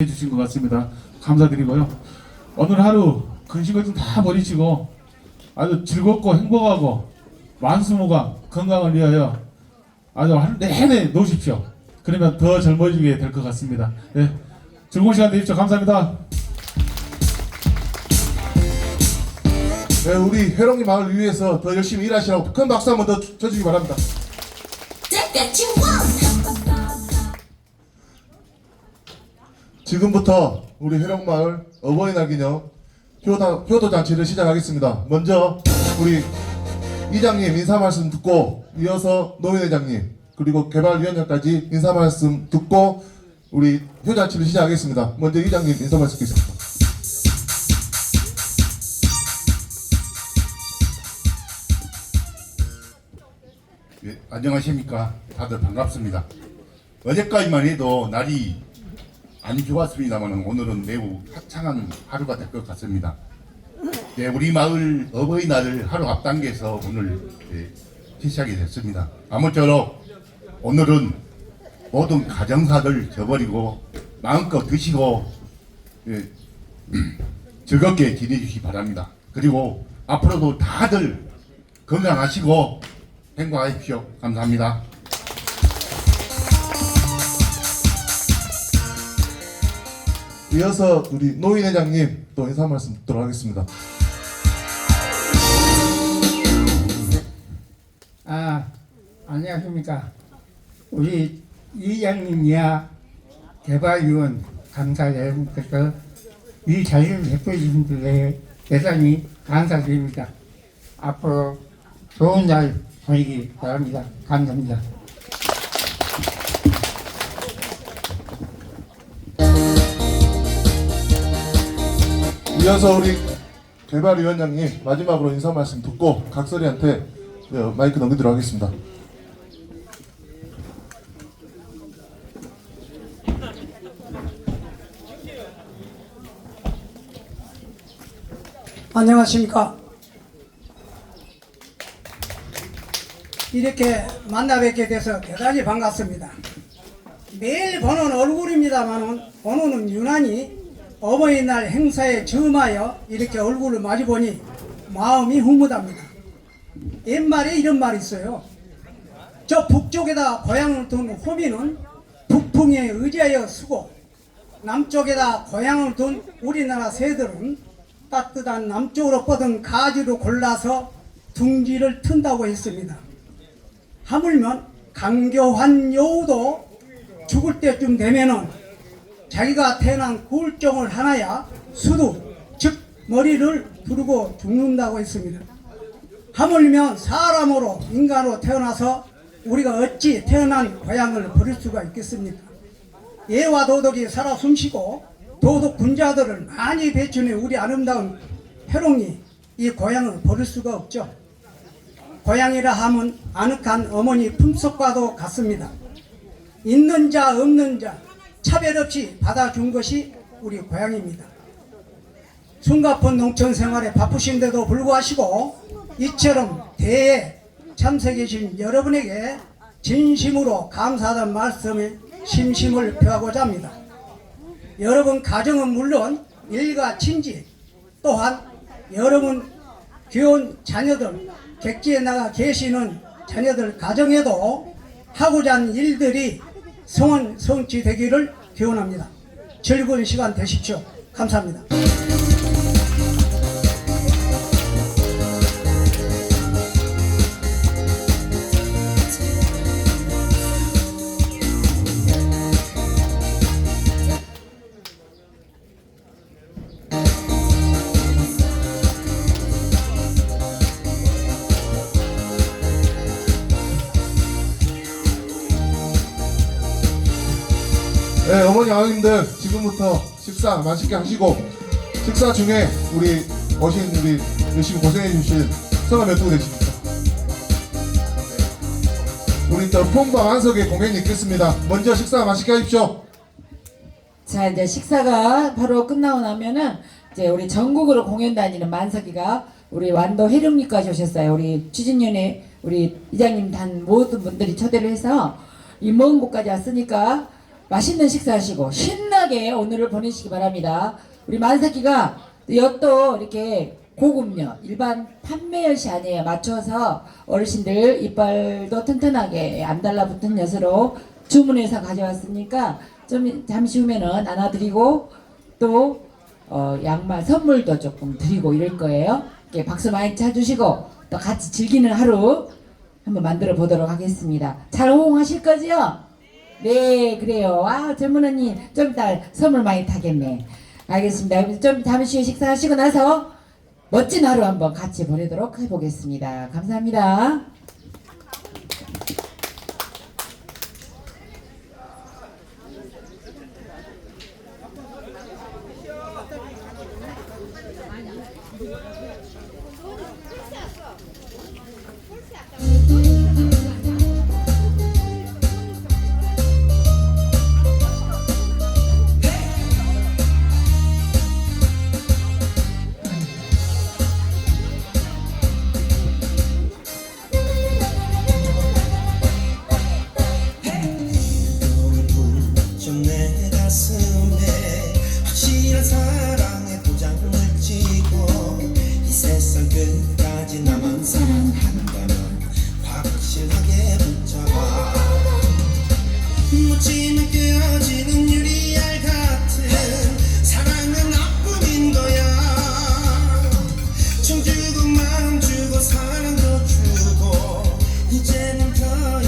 해주신 것 같습니다. 감사드리고요. 오늘 하루 근식을 좀 다 버리시고 아주 즐겁고 행복하고 만수무강 건강을 위하여 아주 하루 내내 노십시오. 그러면 더 젊어지게 될 것 같습니다. 네, 즐거운 시간 되십시오. 감사합니다. 네, 우리 회롱이 마을 위해서 더 열심히 일하시라고 큰 박수 한번 더 쳐주기 바랍니다. 지금부터 우리 회롱 마을 어버이날 기념 효도, 효도 잔치를 시작하겠습니다. 먼저 우리 이장님 인사 말씀 듣고 이어서 노인회장님 그리고 개발위원장까지 인사 말씀 듣고 우리 효잔치를 시작하겠습니다. 먼저 이장님 인사 말씀 듣겠습니다. 예, 안녕하십니까. 다들 반갑습니다. 어제까지만 해도 날이 안 좋았습니다만 오늘은 매우 화창한 하루가 될 것 같습니다. 네, 우리 마을 어버이날을 하루 앞당겨서 오늘 예, 시작이 됐습니다. 아무쪼록 오늘은 모든 가정사들 저버리고 마음껏 드시고 예, 즐겁게 지내주시기 바랍니다. 그리고 앞으로도 다들 건강하시고 행복하십시오. 감사합니다. 이어서 우리 노인 회장님 또 인사 말씀 듣도록 하겠습니다. 아, 안녕하십니까. 우리 이장님이야 개발위원 감사 여러분께서 이 자리를 베푸신 분들에 대단히 감사드립니다. 앞으로 좋은 날 보내기 바랍니다. 감사합니다. 이어서 우리 개발위원장님 마지막으로 인사 말씀 듣고 각설이한테 네, 마이크 넘기도록 하겠습니다. 안녕하십니까. 이렇게 만나 뵙게 돼서 대단히 반갑습니다. 매일 보는 얼굴입니다만 오늘은 유난히 어버이날 행사에 즈음하여 이렇게 얼굴을 마주 보니 마음이 흐뭇합니다. 옛말에 이런 말이 있어요. 저 북쪽에다 고향을 둔 호미는 북풍에 의지하여 쓰고 남쪽에다 고향을 둔 우리나라 새들은 따뜻한 남쪽으로 뻗은 가지로 골라서 둥지를 튼다고 했습니다. 하물며 강교환 여우도 죽을 때쯤 되면은 자기가 태어난 굴종을 하나야 수두 즉 머리를 두르고 죽는다고 했습니다. 하물며 사람으로 인간으로 태어나서 우리가 어찌 태어난 고향을 버릴 수가 있겠습니까? 예와 도덕이 살아 숨쉬고 도덕 군자들을 많이 배추는 우리 아름다운 해롱이 이 고향을 버릴 수가 없죠. 고향이라 하면 아늑한 어머니 품속과도 같습니다. 있는 자 없는 자 차별 없이 받아준 것이 우리 고향입니다. 숨가쁜 농촌 생활에 바쁘신데도 불구하시고 이처럼 대에 참석해 주신 여러분에게 진심으로 감사하다는 말씀에 심심을 표하고자 합니다. 여러분 가정은 물론 일가 친지 또한 여러분 귀여운 자녀들 객지에 나가 계시는 자녀들 가정에도 하고자 하는 일들이 성원 성취 되기를 기원합니다. 즐거운 시간 되십시오. 감사합니다. 네, 어머니 아버님들 지금부터 식사 맛있게 하시고 식사 중에 우리 오신 우리 열심히 고생해 주신 성함 몇두 되십니까? 우리 또 폼바 한석의 공연이 있겠습니다. 먼저 식사 맛있게 하십시오. 자 이제 식사가 바로 끝나고 나면은 이제 우리 전국으로 공연 다니는 만석이가 우리 완도 해룡리까지 오셨어요. 우리 추진연의 우리 이장님 단 모든 분들이 초대를 해서 이 먼 곳까지 왔으니까 맛있는 식사하시고 신나게 오늘을 보내시기 바랍니다. 우리 만삭기가 엿도 이렇게 고급요 일반 판매엿이 아니에요. 맞춰서 어르신들 이빨도 튼튼하게 안 달라붙은 엿으로 주문해서 가져왔으니까 좀 잠시 후면은 안아드리고 또 어, 양말 선물도 조금 드리고 이럴 거예요. 이렇게 박수 많이 쳐주시고 또 같이 즐기는 하루 한번 만들어 보도록 하겠습니다. 잘 호응하실 거죠? 네, 그래요. 아, 젊은 언니 좀 이따 선물 많이 타겠네. 알겠습니다. 좀 잠시 식사하시고 나서 멋진 하루 한번 같이 보내도록 해보겠습니다. 감사합니다. 좀내 잠시 늦게 어지는